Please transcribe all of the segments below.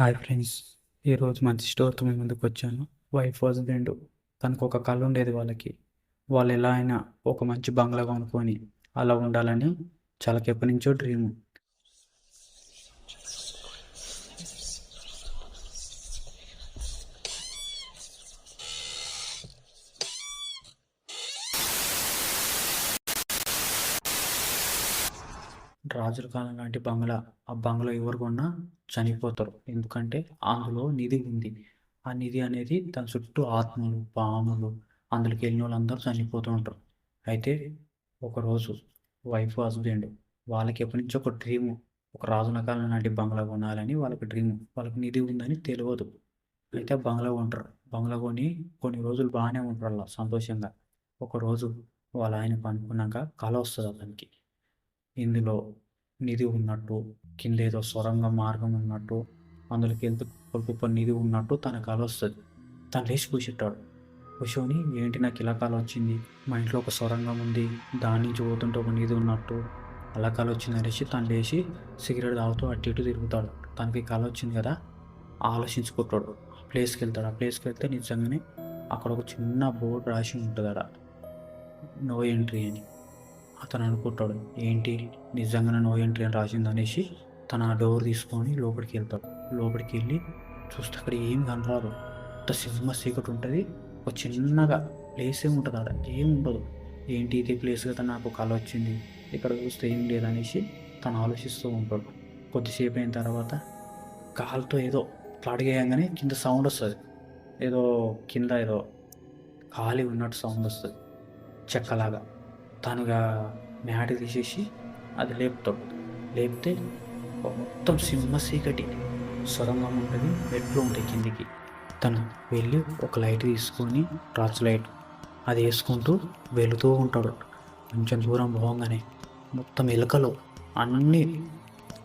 Hi friends ఈరోజు మంచి స్టోర్తో మీ ముందుకు వచ్చాను. వైఫ్ హస్బెండ్ తనకు ఒక కళ ఉండేది వాళ్ళకి. వాళ్ళు ఎలా అయినా ఒక మంచి బంగ్లా కొనుక్కొని అలా ఉండాలని చాలా ఎప్పటి నుంచో రాజుల కాలం లాంటి బంగ్లా ఆ బంగ్లా ఎవరు కొన్నా చనిపోతారు. ఎందుకంటే అందులో నిధి ఉంది. ఆ నిధి అనేది దాని చుట్టూ ఆత్మలు పాములు అందులోకి వెళ్ళిన వాళ్ళందరూ చనిపోతూ ఉంటారు. అయితే ఒకరోజు వైఫ్ హస్బెండ్ వాళ్ళకి ఎప్పటి నుంచో ఒక డ్రీమ్ ఒక రాజుల కాలం లాంటి బంగ్లా కొనాలని వాళ్ళకి డ్రీమ్. వాళ్ళకి నిధి ఉందని తెలియదు. అయితే బంగ్లా కొంటారు. బంగ్లా కొని కొన్ని రోజులు బాగానే ఉంటారు అలా సంతోషంగా. ఒకరోజు వాళ్ళ ఆయన పనుకున్నాక కళ వస్తుంది అతనికి. ఇందులో నిధి ఉన్నట్టు కింద ఏదో సొరంగ మార్గం ఉన్నట్టు అందులోకి వెళ్తే గొప్ప నిధి ఉన్నట్టు తనకు కల వస్తుంది. తను లేచి కూర్చుంటాడు. కూర్చొని ఏంటి నాకు ఇలా కాలం వచ్చింది? మా ఇంట్లో ఒక సొరంగం ఉంది. దాని నుంచి పోతుంటే ఒక నిధి ఉన్నట్టు. అలా కళ వచ్చింది అనేసి తను లేచి సిగరెట్ తాగుతూ అటు ఇటు తిరుగుతాడు. తనకి కళ వచ్చింది కదా? ఆలోచించుకుంటాడు. ఆ ప్లేస్కి వెళ్తాడు. ఆ ప్లేస్కి వెళ్తే నిజంగానే అక్కడ ఒక చిన్న బోర్డు రాసి ఉంటుంది అక్కడ నో ఎంట్రీ అని. అతను అనుకుంటాడు ఏంటి? నిజంగానే నో ఎంట్రీ అని రాసింది అనేసి తన డోర్ తీసుకొని లోపలికి వెళ్తాడు. లోపలికి వెళ్ళి చూస్తే అక్కడ ఏం కనరాదు అంత సింహ సీకటి ఉంటుంది. ఒక చిన్నగా ప్లేస్ ఏమి ఉంటుంది ఆడ ఏం ఉండదు. ఏంటి ఇదే ప్లేస్ కదా? నాకు కళ వచ్చింది. ఇక్కడ చూస్తే ఏం లేదనేసి తను ఆలోచిస్తూ ఉంటాడు. కొద్దిసేపు అయిన తర్వాత కాలుతో ఏదో ఇట్లా అడిగేయంగానే కింద సౌండ్ వస్తుంది. ఏదో కింద ఏదో ఖాళీ ఉన్నట్టు సౌండ్ వస్తుంది. చెక్కలాగా. తనుగా మ్యాట్ తీసేసి అది లేపుతాడు. లేపితే మొత్తం సింహ చీకటి సొరంగం ఉంటుంది. మెట్లు ఉంటాయి కిందికి. తను వెళ్ళి ఒక లైట్ తీసుకొని టార్చ్ లైట్ అది వేసుకుంటూ వెళుతూ ఉంటాడు. కొంచెం దూరం పోగానే మొత్తం ఎలుకలు అన్నీ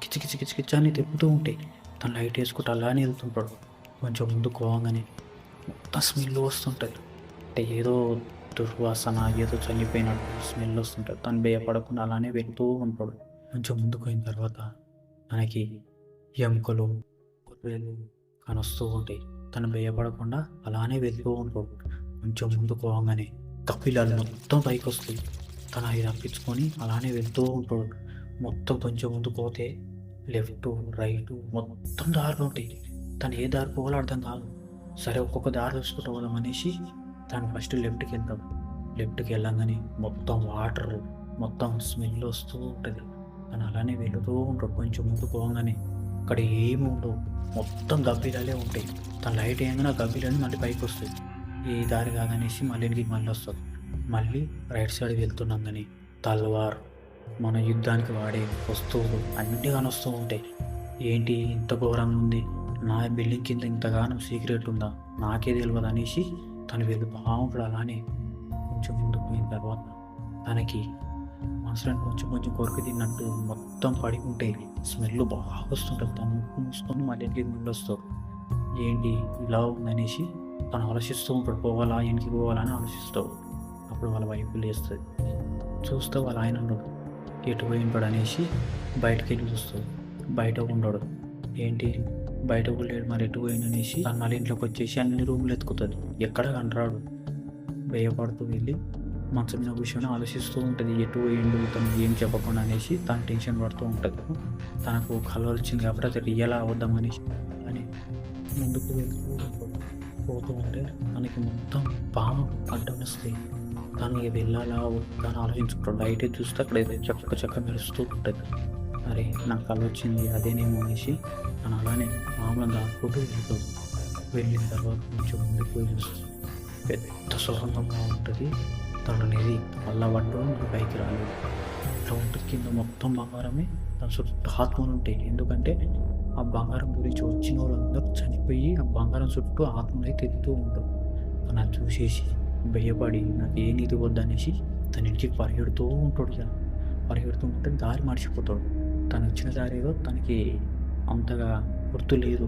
కిచి కిచకిచ అని తిప్పుతూ ఉంటాయి. తను లైట్ వేసుకుంటూ అలానే వెళ్తుంటాడు. కొంచెం ముందు పోగానే మొత్తం స్మెల్ వస్తుంటుంది. అంటే ఏదో దుర్వాసన ఏదో చనిపోయినట్టు స్మెల్ వస్తుంటుంది. తను భయపడకుండా అలానే వెళ్తూ ఉంటాడు. కొంచెం ముందుకు పోయిన తర్వాత మనకి ఎముకలు గొర్రెలు కానొస్తూ ఉంటాయి. తను భయపడకుండా అలానే వెళ్తూ ఉంటాడు. కొంచెం ముందుకు పోగానే కపిలాలు మొత్తం పైకి వస్తాయి. తను అవి తప్పించుకొని అలానే వెళ్తూ ఉంటాడు. మొత్తం కొంచెం ముందుకు పోతే లెఫ్ట్ రైట్ మొత్తం దారులు ఉంటాయి. తను ఏ దారి పోవాలో అర్థం కాదు. సరే ఒక్కొక్క దారి చూసుకుంటూ పోదాం అనేసి దాని ఫస్ట్ లెఫ్ట్కి వెళ్తాం. లెఫ్ట్కి వెళ్ళంగానే మొత్తం వాటర్ మొత్తం స్మెల్ వస్తూ ఉంటుంది. కానీ అలానే వెళుతూ ఉంటాడు. కొంచెం ముందు పోగానే అక్కడ ఏమి ఉండవు. మొత్తం గబ్బిలాలే ఉంటాయి. తన లైట్ వేయగానే ఆ గబ్బిలాలు మళ్ళీ పైకి వస్తాయి. ఈ దారి కాదనేసి మళ్ళీ ఇంటికి మళ్ళీ వస్తుంది మళ్ళీ రైట్ సైడ్ వెళ్తున్నాం కానీ తల్వార్ మన యుద్ధానికి వాడే వస్తువులు అన్నీ కానొస్తూ ఉంటాయి. ఏంటి ఇంత ఘోరంగా ఉంది? నా బిల్డింగ్ కింద ఇంతగానో సీక్రెట్ ఉందా? నాకే తెలియదు అనేసి తను వెళ్ళి బాగుంటాడు అలానే కొంచెం ముందుకు పోయిన తర్వాత తనకి మనసులో కొంచెం కొంచెం కొరకు తిన్నట్టు మొత్తం పడి ఉంటాయి స్మెల్ బాగా వస్తుంటుంది. తను ముక్కు మూసుకొని మళ్ళీ ఇంటికి ముందు వస్తావు ఏంటి ఇలా ఉందనేసి తను ఆలోచిస్తూ ఉంటాడు. పోవాలా ఇంటికి పోవాలా అని అప్పుడు వాళ్ళ వైపు లేస్తుంది. చూస్తే వాళ్ళ ఆయన ఉండడు ఎటు పోయి ఉంటాడు అనేసి బయటకు వెళ్ళి చూస్తాడు. బయట ఉండడు. ఏంటి బయట లేడు మరి ఎటు పోయిననేసి అనేసి తను మళ్ళీ ఇంట్లోకి వచ్చేసి అన్ని రూములు ఎత్తుకుతుంది ఎక్కడ కనరాడు? భయపడుతూ వెళ్ళి మనసు మీద కూర్చొని ఆలోచిస్తూ ఉంటుంది ఎటు పోయిండు తను ఏం చెప్పకుండా అనేసి తను టెన్షన్ పడుతూ ఉంటుంది. తనకు కలర్ వచ్చింది కాబట్టి అది రియల్ అవద్దాం అనేసి అని ముందుకు వెళ్తూ పోతూ ఉంటే తనకి మొత్తం పాము అడ్డం వస్తాయి తను ఇక వెళ్ళాలా వద్దని ఆలోచించుకుంటాడు. బయట చూస్తే అక్కడ ఏదో చక్క చక్క మెరుస్తూ ఉంటుంది. అరే నాకు కళ వచ్చింది అదేనేమో అనేసి తను అలానే మామూలు దాక్కుంటూ వెళ్తాడు వెళ్ళిన తర్వాత కొంచెం ముందుకు పోయి పెద్ద సుసంగంగా ఉంటుంది. తను అనేది మళ్ళా పట్టు పైకి రాలేదు. ఇట్లా ఉంటుంది కింద మొత్తం బంగారమే. దాని చుట్టూ ఆత్మలు ఉంటాయి. ఎందుకంటే ఆ బంగారం గురించి వచ్చిన వాళ్ళందరూ చనిపోయి ఆ బంగారం చుట్టూ ఆత్మలై తిరుగుతూ ఉంటారు. తను అది చూసేసి భయపడి నాకు ఏ నీతి వద్దనేసి తన ఇంటికి పరిగెడుతూ ఉంటాడు ఇక పరిగెడుతూ ఉంటే దారి మర్చిపోతాడు. తను వచ్చిన దారి ఏదో తనకి అంతగా గుర్తు లేదు.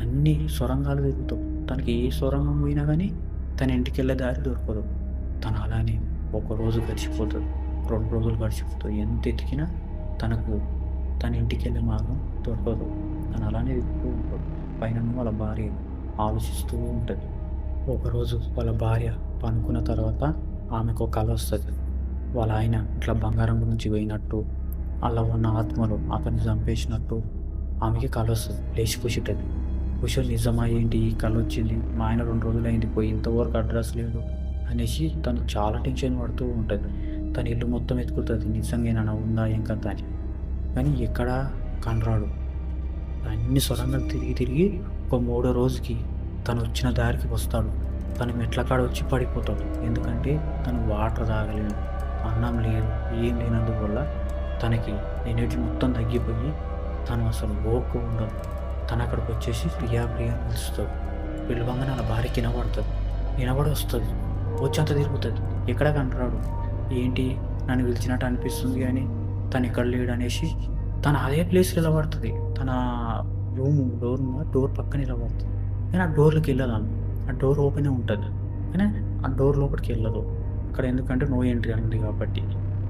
అన్ని సొరంగాలు తిరుగుతావు. తనకి ఏ సొరంగం పోయినా కానీ తన ఇంటికి వెళ్ళే దారి దొరకదు. తను అలానే ఒక రోజు గడిచిపోతుంది రెండు రోజులు గడిచిపోతుంది ఎంత ఎతికినా తనకు తన ఇంటికి వెళ్ళే మార్గం దొరకదు. తను అలానే వెతుకుతూ ఉంటాడు. పైన వాళ్ళ భార్య ఆలోచిస్తూ ఉంటుంది. ఒకరోజు వాళ్ళ భార్య పనుకున్న తర్వాత ఆమెకు కళ వస్తుంది. వాళ్ళ ఆయన ఇట్లా బంగారం గురించి పోయినట్టు అలా ఉన్న ఆత్మలు అతన్ని చంపేసినట్టు ఆమెకి కళ వస్తుంది లేచి కూర్చుంటుంది. కూర్చొని నిజమా ఏంటి? ఈ కళ వచ్చింది. మా ఆయన రెండు రోజులు అయింది పోయి ఇంతవరకు అడ్రస్ లేదు అనేసి తను చాలా టెన్షన్ పడుతూ ఉంటుంది. తన ఇల్లు మొత్తం ఎత్తుకుతుంది. నిజంగా ఏమైనా ఉందా? ఏం కదా అని. కానీ ఎక్కడా కనరాడు. అన్ని సొరంగాలు తిరిగి తిరిగి ఒక మూడో రోజుకి తను వచ్చిన దారికి వస్తాడు. తను మెట్ల కాడ వచ్చి పడిపోతాడు. ఎందుకంటే తను వాటర్ తాగలేడు అన్నం లేదు. ఏం లేనందువల్ల తనకి ఎనర్జీ మొత్తం తగ్గిపోయి తను అసలు ఓకు ఉండదు. తను అక్కడికి వచ్చేసి ప్రియా ప్రియా అని పిలుస్తాడు పిలవంగానే వాళ్ళ భార్యకి వినబడుతుంది. వినబడి వస్తుంది. వచ్చేంత తిరుగుతుంది. ఎక్కడ కంటున్నాడు ఏంటి? నన్ను పిలిచినట్టు అనిపిస్తుంది కానీ తను ఎక్కడ లేడు అనేసి తను అదే ప్లేస్ నిలబడుతుంది. తన రూమ్ డోర్ డోర్ పక్కన నిలబడుతుంది. కానీ ఆ డోర్లోకి వెళ్ళదాను ఆ డోర్ ఓపెనే ఉంటుంది. కానీ ఆ డోర్ లోపలికి వెళ్ళదు. అక్కడ ఎందుకంటే నో ఎంట్రీ ఉంది కాబట్టి.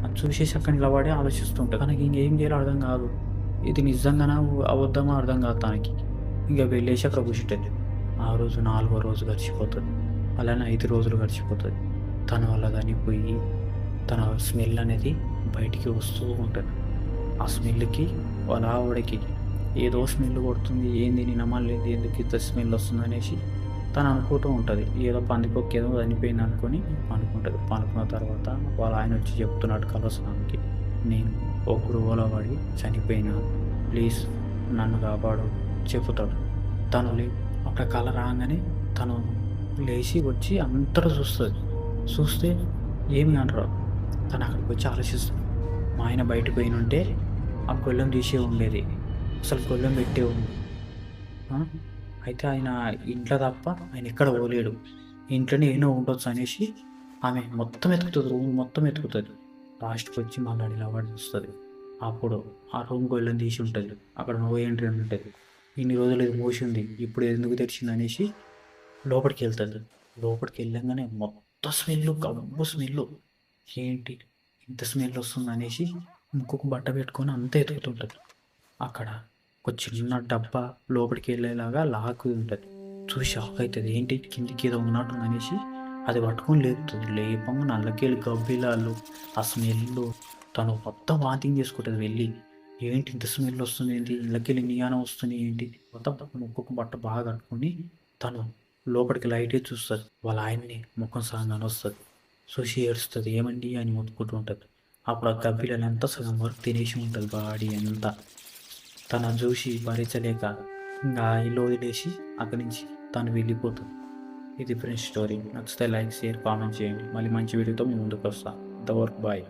అది చూసేసి అక్కడ నిలబడి ఆలోచిస్తుంటుంది తనకి ఇంకేం చేయాలో అర్థం కాదు. ఇది నిజంగానే అవద్దమో అర్థం కాదు తనకి. ఇంకా వెళ్ళేసి అక్కడ కూర్చుంటుంది. ఆ రోజు నాలుగో రోజు గడిచిపోతుంది. అలానే ఐదు రోజులు గడిచిపోతుంది. తన వల్ల కానీ పోయి తన స్మెల్ అనేది బయటికి వస్తూ ఉంటుంది. ఆ స్మెల్కి వాళ్ళ ఆవిడకి ఏదో స్మెల్ కొడుతుంది. ఏంది నేను నమ్మలేదు ఎందుకు ఇంత స్మెల్ వస్తుంది అనేసి తను అనుకుంటూ ఉంటుంది. ఏదో పందికొక్క ఏదో చనిపోయింది అనుకొని అనుకుంటుంది. అనుకున్న తర్వాత వాళ్ళ ఆయన వచ్చి చెప్తున్నాడు కలవసనానికి నేను ఒక గృహలో పడి చనిపోయినా ప్లీజ్ నన్ను కాపాడు చెబుతాడు. తను లే అక్కడ కళ రాగానే తను లేచి వచ్చి అంతా చూస్తుంది. చూస్తే ఏమి అనరు. తను అక్కడికి వచ్చి ఆలోచిస్తుంది. మా ఆయన బయట పోయినుంటే ఆ గొల్లెం తీసే ఉండేది. అసలు గొల్లెం పెట్టే ఉంది. అయితే ఆయన ఇంట్లో తప్ప ఆయన ఎక్కడ పోలేడు. ఇంట్లోనే ఏమో ఉండొచ్చు అనేసి ఆమె మొత్తం ఎతుకుతుంది రూమ్ మొత్తం ఎతుకుతుంది లాస్ట్కి వచ్చి మళ్ళీ నిలబడి వస్తుంది అప్పుడు ఆ రూమ్కి వెళ్ళని తీసి ఉంటుంది. అక్కడ నో ఎంట్రీ అని ఉంటుంది. ఇన్ని రోజులు ఇది మూసి ఉంది ఇప్పుడు ఎందుకు తెరిచింది అనేసి లోపలికి వెళ్తుంది. లోపలికి వెళ్ళంగానే మొత్తం స్మెల్ కబ్బు స్మెల్ ఏంటి ఇంత స్మెల్ వస్తుంది అనేసి ముక్కుకు బట్ట పెట్టుకొని అంతా ఎతుకుతుంటుంది అక్కడ ఒక చిన్న డబ్బా లోపలికి వెళ్ళేలాగా లాక్ ఉంటుంది. చూసి షాక్ అవుతుంది ఏంటి? కిందికి ఏదో ఉన్నట్టు అనేసి అది పట్టుకొని లేపుతుంది. లేపంగా నల్లకెళ్ళి గబ్బిలాలు ఆ స్మెల్ తను మొత్తం వాంతింగ్ చేసుకుంటుంది వెళ్ళి. ఏంటి ఇంత స్మెల్ వస్తుంది ఏంటి? ఇళ్ళకెళ్ళి నియానం వస్తుంది ఏంటి? మొత్తం ముక్కుకు బట్ట బాగా కట్టుకొని తను లోపలికి లైటే చూస్తుంది. వాళ్ళ ఆయన్ని ముఖం సాగానే వస్తుంది చూసి ఏడుస్తుంది. ఏమండి అని మొత్తుకుంటూ ఉంటుంది. అప్పుడు ఆ గబ్బిలని ఎంత సగం వరకు తినేసి ఉంటుంది. బాడీ అంతా. తను చూసి భరించలేక ఇంకా ఇల్లు వదిలేసి అక్కడి నుంచి తను వెళ్ళిపోతుంది. ఇది ఫ్రెండ్స్ స్టోరీ. నచ్చితే లైక్ షేర్ కామెంట్ చేయండి. మళ్ళీ మంచి వీడియోతో ముందుకు వస్తాను ఇంతవరకు బాయ్.